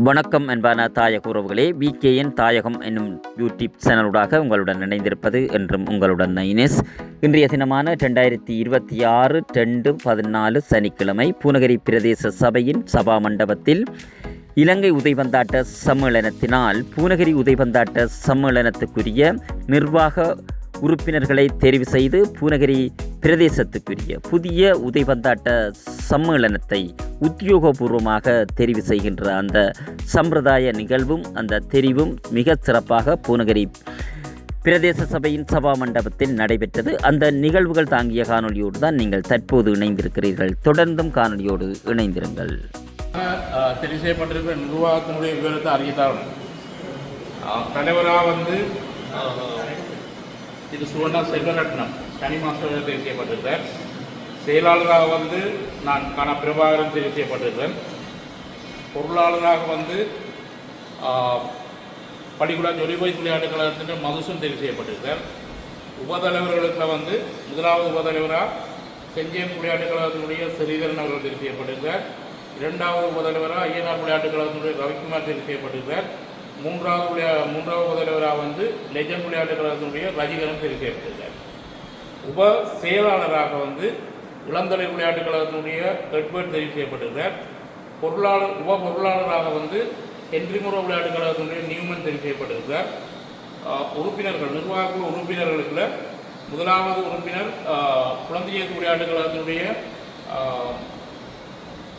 வணக்கம் என்பான தாயக உறவுகளே விகேஎன் தாயகம் என்னும் யூடியூப் சேனலுடாக உங்களுடன் இணைந்திருப்பது என்றும் உங்களுடன் நைனேஸ் இன்றைய தினமான ரெண்டாயிரத்தி இருபத்தி ஆறு ரெண்டு பதினாலு சனிக்கிழமை பூநகரி பிரதேச சபையின் சபா மண்டபத்தில் இலங்கை உதைபந்தாட்ட சம்மேளனத்தினால் பூநகரி உதைபந்தாட்ட சம்மேளனத்துக்குரிய நிர்வாக உறுப்பினர்களை தெரிவு செய்து பூநகரி பிரதேசத்துக்குரிய புதிய உதைபந்தாட்ட சம்மேளனத்தை உத்தியோகபூர்வமாக தெரிவு செய்கின்ற அந்த சம்பிரதாய நிகழ்வும் அந்த தெரிவும் மிக சிறப்பாக பூநகரி பிரதேச சபையின் சபா மண்டபத்தில் நடைபெற்றது. அந்த நிகழ்வுகள் தாங்கிய காணொலியோடு தான் நீங்கள் தற்போது இணைந்திருக்கிறீர்கள். தொடர்ந்தும் காணொலியோடு இணைந்திருங்கள். தெரிவு செய்யப்பட்டிருக்கிற நிர்வாகத்தினுடைய விவரத்தை அறியத்தான். தலைவராக வந்து இது திரு சுவர்ணா செல்வரட்னம் சனி மாஸ்டர் தெரிவு செய்யப்பட்டிருக்கிறார் செயலாளராக வந்து நான் கண பிரபாகரன் தெரிவு செய்யப்பட்டிருக்கிறேன். பொருளாளராக வந்து அஹ், ஜொலிபோய் விளையாட்டு கழகத்தின் மதுசன் தெரிவு செய்யப்பட்டிருக்கிறார். உபதலைவர்களுக்கு வந்து முதலாவது உபதலைவராக செஞ்சேம் விளையாட்டு கழகத்தினுடைய ஸ்ரீதரன் அவர்கள் தெரிவு செய்யப்பட்டிருக்கிறார். இரண்டாவது உபதலைவராக ஐயனார் விளையாட்டு கழகத்தினுடைய ரவிக்குமார் தெரிவு செய்யப்பட்டிருக்கிறார். மூன்றாவது விளையா மூன்றாவது முதல்வராக வந்து லெஜண்ட் விளையாட்டு கழகத்தினுடைய ரஜிகரன் தெரிவு சேர்த்திருக்கார். உப செயலாளராக வந்து இளந்தலை விளையாட்டு கழகத்தினுடைய எட்வர்ட் தெரிவு செய்யப்பட்டிருக்கார். பொருளாளர் உப பொருளாளராக வந்து ஹென்ரிமுற விளையாட்டு கழகத்தினுடைய நியூமன் தெரிவு செய்யப்பட்டிருக்கார். உறுப்பினர்கள் நிர்வாக உறுப்பினர்களுக்குள்ள முதலாவது உறுப்பினர் குழந்தைய குழந்தையேசு விளையாட்டு கழகத்தினுடைய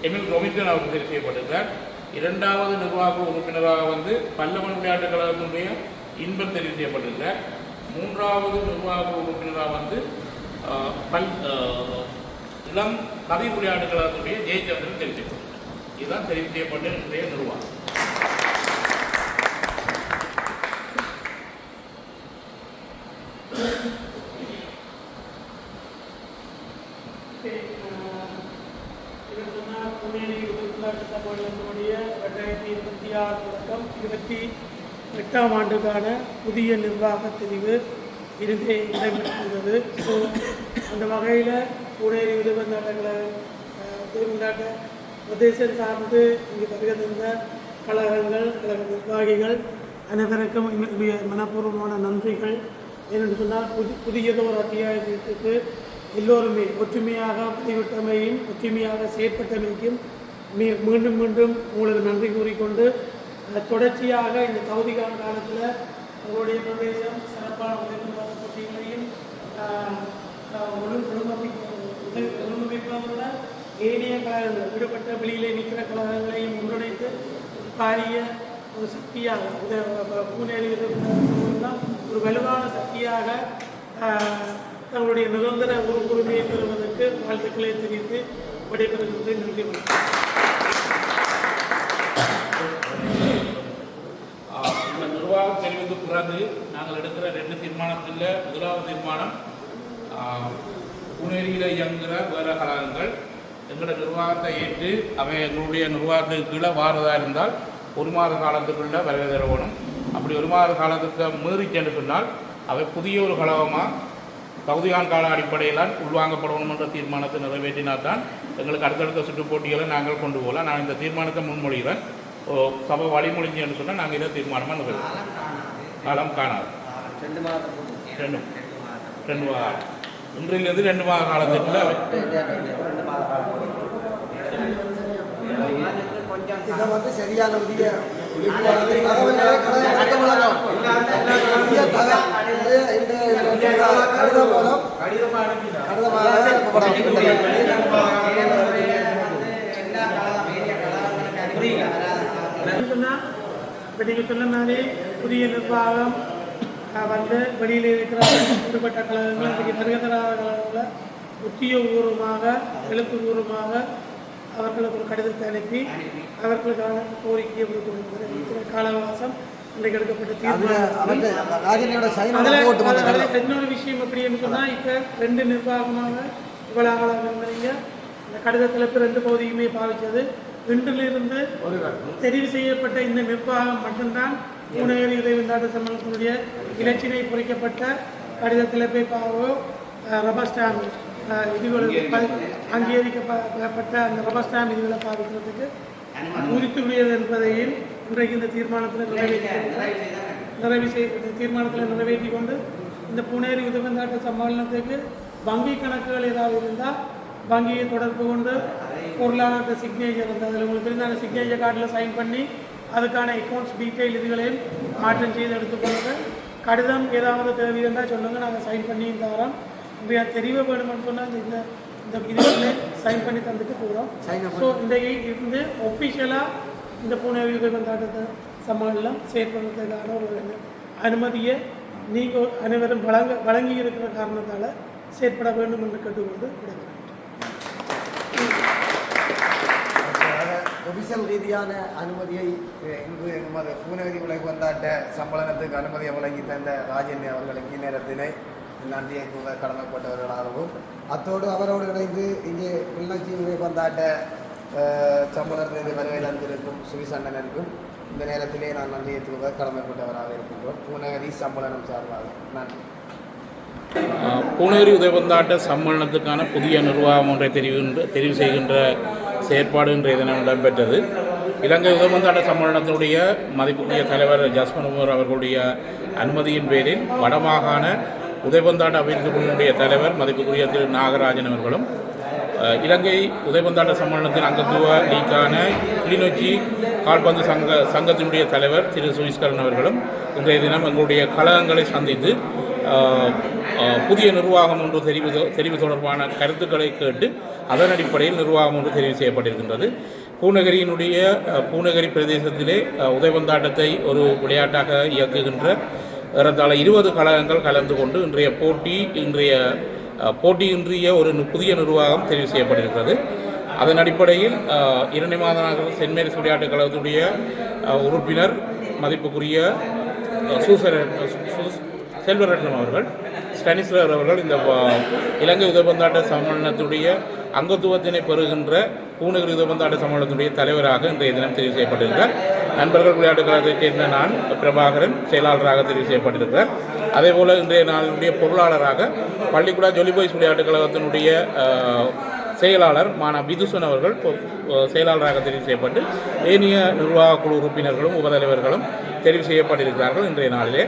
எமில் ரோமித்தன் அவர்கள் தெரிவு செய்யப்பட்டிருக்கிறார் இரண்டாவது நிர்வாக உறுப்பினராக வந்து பல்லவன் விளையாட்டுக் கழகத்தினுடைய இன்பம் தெரிவு செய்யப்பட்டிருக்கிறார். மூன்றாவது நிர்வாக உறுப்பினராக வந்து பல் இளம் கதை விளையாட்டுக் கழகத்தினுடைய ஜெயச்சந்திரன் தெரிவு இதுதான் தெரிவு செய்யப்பட்ட இன்றைய நிர்வாகம் புனேரி உறுப்பினர் சம்மேளனத்தினுடைய ரெண்டாயிரத்தி இருபத்தி ஆறு தொடக்கம் இருபத்தி எட்டாம் ஆண்டுக்கான புதிய நிர்வாக தெரிவு இறுதி இடம்பெற்றுள்ளது ஸோ அந்த வகையில் புனேரி விடுபந்தாட்டங்களை உதவந்தாட்ட பிரதேசம் சார்ந்து இங்கு வருகை தந்த கழகங்கள் கழக நிர்வாகிகள் அனைவருக்கும் என்னுடைய மனப்பூர்வமான நன்றிகள். ஏனென்று சொன்னால் புதி புதியதோர் அத்தியாயத்திற்கு எல்லோருமே ஒற்றுமையாக பதிவிட்டமையும் ஒற்றுமையாக செயற்பட்டமைக்கும் மீ மீண்டும் மீண்டும் உங்களுக்கு நன்றி கூறிக்கொண்டு அஹ், தொடர்ச்சியாக இந்த தகுதிகான காலத்தில் உங்களுடைய பிரதேசம் சிறப்பான உதவிக்கான போட்டிகளையும் அஹ், ஒழுங்கமைப்பு உதவி ஏனைய கழகங்கள் விடுபட்ட வெளியிலே நிற்கிற கழகங்களையும் ஒன்றிணைத்து பாரிய ஒரு சக்தியாக உத- ஒரு வலுவான சக்தியாக தங்களுடைய நிரந்தர உறுப்புரிமையை பெறுவதற்கு வாழ்த்துக்களை தெரிவித்து விடைபெறுகிறது நன்றி வணக்கம் ஆஹ் இந்த நிர்வாகம் பிறகு நாங்கள் எடுக்கிற ரெண்டு தீர்மானத்தில் முதலாவது தீர்மானம் புனேரியில் இயங்குகிற வேற கழகங்கள் எங்களோட நிர்வாகத்தை ஏற்று அவை எங்களுடைய நிர்வாகத்துக்கு கீழே வாரதாக இருந்தால் ஒரு மாத காலத்துக்குள்ளே வருகை தரணும் அப்படி ஒரு மாத காலத்துக்கு மீறிச்சென்று சொன்னால் அவை புதிய ஒரு கழகமாக தகுதியான் கால அடிப்படையிலான் உள்வாங்கப்படணும் என்ற தீர்மானத்தை நிறைவேற்றினால் தான் எங்களுக்கு அடுத்தடுத்த சுற்று போட்டிகளை நாங்கள் கொண்டு போகலாம். நான் இந்த தீர்மானத்தை முன்மொழிகிறேன். சபை வழிமொழிஞ்சுன்னு சொன்னால் நாங்கள் இதை தீர்மானமாக நிறைவேற்றோம் காலம் காணாது. ரெண்டு. ரெண்டு மாத இன்றிலிருந்து ரெண்டு மாத காலத்துக்குள்ள இதை வந்து சரியான உரிய கடிதம் கடிதமாக சொன்ன மாதிரி புதிய நிர்வாகம் வந்து வெளியில் இருக்கிற விடுபட்ட கழகங்கள் இன்றைக்கு வருகதராத கழகங்களை உத்தியோகபூர்வமாக எழுத்துப்பூர்வமாக அவர்களுக்கு ஒரு கடிதத்தை அனுப்பி அவர்களுக்கான கோரிக்கையை கொடுக்கிற இருக்கிற கால அவகாசம் இன்றைக்கு எடுக்கப்பட்ட தீர்மானம் இன்னொரு விஷயம் எப்படின்னு சொன்னா இப்ப ரெண்டு நிர்வாகமாக இவ்வளவு காலம் இருந்தீங்க. இந்த கடிதத்தில் இப்ப ரெண்டு பகுதியுமே பாவிச்சது. இன்றிலிருந்து தெரிவு செய்யப்பட்ட இந்த நிர்வாகம் மட்டும்தான் பூனேரி உதவிந்தாட்ட சம்மேளனத்தினுடைய இலச்சினை குறைக்கப்பட்ட கடிதத்தில் போய் பாவோ ரப்பர் ஸ்டாம்ப் இதுகளுக்கு அங்கீகரிக்கப்பட்ட அந்த ரப்பர் ஸ்டாம்ப் இதுகளை பாதிக்கிறதுக்கு உரித்துடையது என்பதையும் இன்றைக்கு இந்த தீர்மானத்தில் நிறைவேற்றி நிறைவு செய் தீர்மானத்தில் நிறைவேற்றி கொண்டு இந்த புனேரி உதவிந்தாட்ட சம்மேளனத்துக்கு வங்கி கணக்குகள் ஏதாவது இருந்தால் வங்கியை தொடர்பு கொண்டு பொருளாதாரத்தை சிக்னேச்சர் வந்து அதில் உங்களுக்கு தெரிஞ்ச அந்த சிக்னேச்சர் கார்டில் சைன் பண்ணி அதுக்கான அக்கௌண்ட்ஸ் டீட்டெயில் இதுகளையும் மாற்றம் செய்து எடுத்துக்கொள்ளுங்க கடிதம் ஏதாவது தேவை இருந்தால் சொல்லுங்கள் நாங்கள் சைன் பண்ணி தரோம் இன்றைய தெரிவு வேணும்னு சொன்னால் இந்த இந்த இதில் சைன் பண்ணி தந்துட்டு போகிறோம் ஸோ இன்றைக்கு இருந்து ஒஃபிஷியலாக இந்த புனேவி கொண்டாட்டத்தை சமாளம் செயற்படுறதுக்கான ஒரு அனுமதியை நீங்கள் அனைவரும் வழங்க வழங்கி இருக்கிற காரணத்தால் செயற்பட வேண்டும் என்று கேட்டுக்கொண்டு விடைபெறுகிறேன் ஒபிஷியல் ரீதியான அனுமதியை இன்று எமது பூநகரி உலக வந்தாட்ட சம்பளனத்துக்கு அனுமதியை வழங்கி தந்த ராஜன் அவர்களுக்கு இந்நேரத்திலே நன்றியை கூற கடமைப்பட்டவர்களாகவும் அத்தோடு அவரோடு இணைந்து இங்கே கிளிநொச்சி உலக வந்தாட்ட சம்பளத்திலிருந்து வருகை தந்திருக்கும் சுவிசண்டனருக்கும் இந்த நேரத்திலே நான் நன்றியை கூற கடமைப்பட்டவராக இருக்கின்றோம். பூநகரி சம்பளனம் சார்பாக. நன்றி. பூனேரி உதயபந்தாட்ட சம்மேளனத்துக்கான புதிய நிர்வாகம் ஒன்றை தெரிவிக்கின்ற தெரிவு செய்கின்ற செயற்பாடு இன்றைய தினம் இடம்பெற்றது. இலங்கை உதயபந்தாட்ட சம்மேளனத்தினுடைய மதிப்புக்குரிய தலைவர் ஜஸ்மன் உமர் அவர்களுடைய அனுமதியின் பேரில் வடமாகாண உதயபந்தாட்ட அபிவிருத்தி குழுவினுடைய தலைவர் மதிப்புக்குரிய திரு நாகராஜன் அவர்களும் இலங்கை உதயபந்தாட்ட சம்மேளனத்தின் அங்கத்துவ லீக்கான கிளிநொச்சி கால்பந்து சங்க சங்கத்தினுடைய தலைவர் திரு சுவிஸ்கரன் அவர்களும் இன்றைய தினம் எங்களுடைய கழகங்களை சந்தித்து புதிய நிர்வாகம் ஒன்று தெரிவு தெரிவு தொடர்பான கருத்துக்களை கேட்டு அதன் அடிப்படையில் நிர்வாகம் ஒன்று தெரிவு செய்யப்பட்டிருக்கின்றது. பூநகரியினுடைய பூநகரி பிரதேசத்திலே உதயபந்தாட்டத்தை ஒரு விளையாட்டாக இயக்குகின்ற ஏறத்தாழ இருபது கழகங்கள் கலந்து கொண்டு இன்றைய போட்டி இன்றைய போட்டியின்றிய ஒரு நு- புதிய நிர்வாகம் தெரிவு செய்யப்பட்டிருக்கிறது. அதன் அடிப்படையில் இரண்டு இரண்டை மாத நகர் சென்ட் மேரிஸ் விளையாட்டுக் கழகத்துடைய உறுப்பினர் மதிப்புக்குரிய சூசர செல்வரட்னம் அவர்கள் ஸ்டானிஸ்லர் அவர்கள் இந்த இலங்கை உதயபந்தாட்ட சம்மேளனத்துடைய அங்கத்துவத்தினை பெறுகின்ற பூநகரி உதயபந்தாட்ட சம்மேளனத்துடைய தலைவராக இன்றைய தினம் தெரிவு செய்யப்பட்டிருக்கிறார். நண்பர்கள் விளையாட்டுக் கழகத்தைச் சேர்ந்த நான் பிரபாகரன் செயலாளராக தெரிவு செய்யப்பட்டிருக்கிறார். அதேபோல் இன்றைய நாளினுடைய பொருளாளராக பள்ளிக்கூட ஜொலிபாய்ஸ் விளையாட்டுக் கழகத்தினுடைய செயலாளர் மானா விதுசன் அவர்கள் செயலாளராக தெரிவு செய்யப்பட்டு ஏனைய நிர்வாக குழு உறுப்பினர்களும் உபதலைவர்களும் தெரிவு செய்யப்பட்டிருக்கிறார்கள் இன்றைய நாளிலே.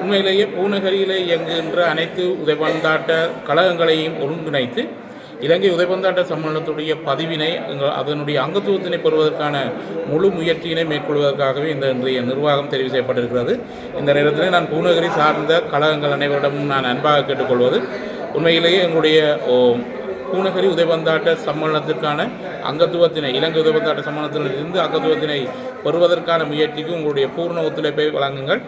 உண்மையிலேயே பூநகரியிலே இயங்குகின்ற அனைத்து உதைபந்தாட்ட கழகங்களையும் ஒருங்கிணைத்து இலங்கை உதைபந்தாட்ட சம்மேளனத்துடைய பதிவினை அதனுடைய அங்கத்துவத்தினை பெறுவதற்கான முழு முயற்சியினை மேற்கொள்வதற்காகவே இந்த இன்றைய நிர்வாகம் தெரிவு செய்யப்பட்டிருக்கிறது. இந்த நேரத்தில் நான் பூநகரி சார்ந்த கழகங்கள் அனைவரிடமும் நான் அன்பாக கேட்டுக்கொள்வது உண்மையிலேயே எங்களுடைய ஓ, பூநகரி உதயபந்தாட்ட சம்மேளனத்திற்கான அங்கத்துவத்தினை இலங்கை உதயபந்தாட்ட சம்மேளனத்திலிருந்து அங்கத்துவத்தினை பெறுவதற்கான முயற்சிக்கு உங்களுடைய பூர்ண ஒத்துழைப்பை வழங்குங்கள்.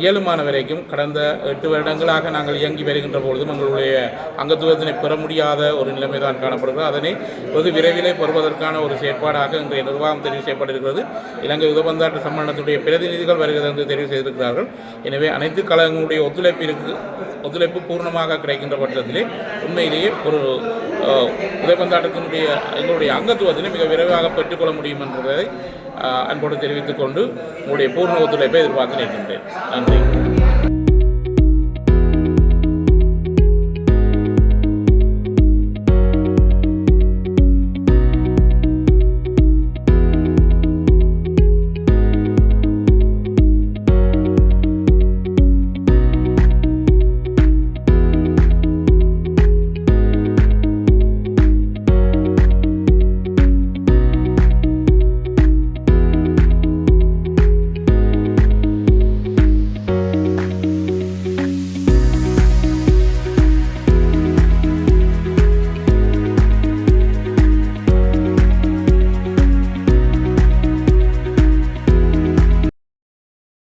இயலுமான வரைக்கும் கடந்த எட்டு வருடங்களாக நாங்கள் இயங்கி வருகின்ற பொழுதும் எங்களுடைய அங்கத்துவத்தினை பெற முடியாத ஒரு நிலைமை தான் காணப்படுகிறது. அதனை வெகு விரைவிலே பெறுவதற்கான ஒரு செயற்பாடாக இன்றைய நிர்வாகம் தெரிவு செய்யப்பட்டிருக்கிறது. இலங்கை உதபந்தாட்ட சம்மேளனத்துடைய பிரதிநிதிகள் வருகிறது என்று தெரிவு செய்திருக்கிறார்கள். எனவே அனைத்து கழகங்களுடைய ஒத்துழைப்பிற்கு ஒத்துழைப்பு பூர்ணமாக கிடைக்கின்ற பட்சத்திலே உண்மையிலேயே ஒரு அஹ், உதயபந்தாட்டத்தினுடைய எங்களுடைய அங்கத்துவத்தினை மிக விரைவாக பெற்றுக்கொள்ள முடியும் என்பதை அன்போடு தெரிவித்துக் கொண்டு உங்களுடைய பூர்ண ஒத்துழைப்பை எதிர்பார்த்து நிற்கின்றேன். நன்றி.